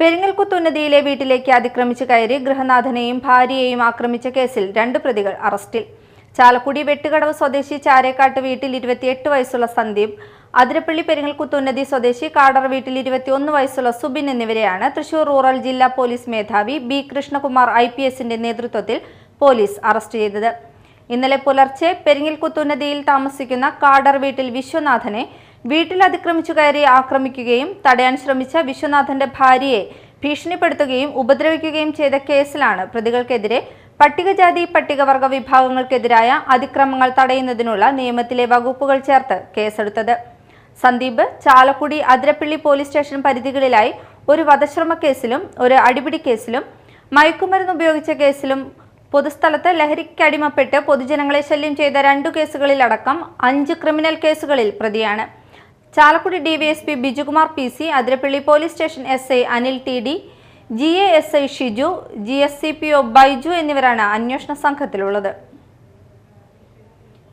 പെരിങ്ങൽകുത്തുന്നതിയിലെ വീട്ടിലേക്ക് അതിക്രമിച്ചു കയറി ഗൃഹനാഥനെയും ഭാര്യയെയും ആക്രമിച്ച കേസിൽ രണ്ട് പ്രതികൾ അറസ്റ്റിൽ. ചാലക്കുടി വെട്ടുകടവ് സ്വദേശി ചാരേക്കാട്ട് വീട്ടിൽ ഇരുപത്തിയെട്ട് വയസ്സുള്ള സന്ദീപ് അതിരപ്പള്ളി പെരിങ്ങൽകുത്തുന്നതി സ്വദേശി കാടർ വീട്ടിൽ ഇരുപത്തിയൊന്ന് വയസ്സുള്ള സുബിൻ എന്നിവരെയാണ് തൃശൂർ റൂറൽ ജില്ലാ പോലീസ് മേധാവി ബി കൃഷ്ണകുമാർ ഐ പി എസിന്റെ നേതൃത്വത്തിൽ പോലീസ് അറസ്റ്റ് ചെയ്തത്. ഇന്നലെ പുലർച്ചെ പെരിങ്ങൽകുത്തുന്നതിയിൽ താമസിക്കുന്ന കാടർ വീട്ടിൽ വിശ്വനാഥനെ വീട്ടിൽ അതിക്രമിച്ചു കയറി ആക്രമിക്കുകയും തടയാൻ ശ്രമിച്ച വിശ്വനാഥന്റെ ഭാര്യയെ ഭീഷണിപ്പെടുത്തുകയും ഉപദ്രവിക്കുകയും ചെയ്ത കേസിലാണ് പ്രതികൾക്കെതിരെ പട്ടികജാതി പട്ടികവർഗ വിഭാഗങ്ങൾക്കെതിരായ അതിക്രമങ്ങൾ തടയുന്നതിനുള്ള നിയമത്തിലെ വകുപ്പുകൾ ചേർത്ത് കേസെടുത്തത്. സന്ദീപ് ചാലക്കുടി അതിരപ്പള്ളി പോലീസ് സ്റ്റേഷൻ പരിധികളിലായി ഒരു വധശ്രമ കേസിലും ഒരു അടിപിടി കേസിലും മയക്കുമരുന്ന് ഉപയോഗിച്ച കേസിലും പൊതുസ്ഥലത്ത് ലഹരിക്കടിമപ്പെട്ട് പൊതുജനങ്ങളെ ശല്യം ചെയ്ത രണ്ടു കേസുകളിലടക്കം അഞ്ച് ക്രിമിനൽ കേസുകളിൽ പ്രതിയാണ്. Chalakudy DySP Bijukumar P C Athirappilly police station S I Anil T D G A S I Shiju G S C P O Baiju എന്നിവരാണ് അന്വേഷണ സംഘത്തിലുള്ളത്.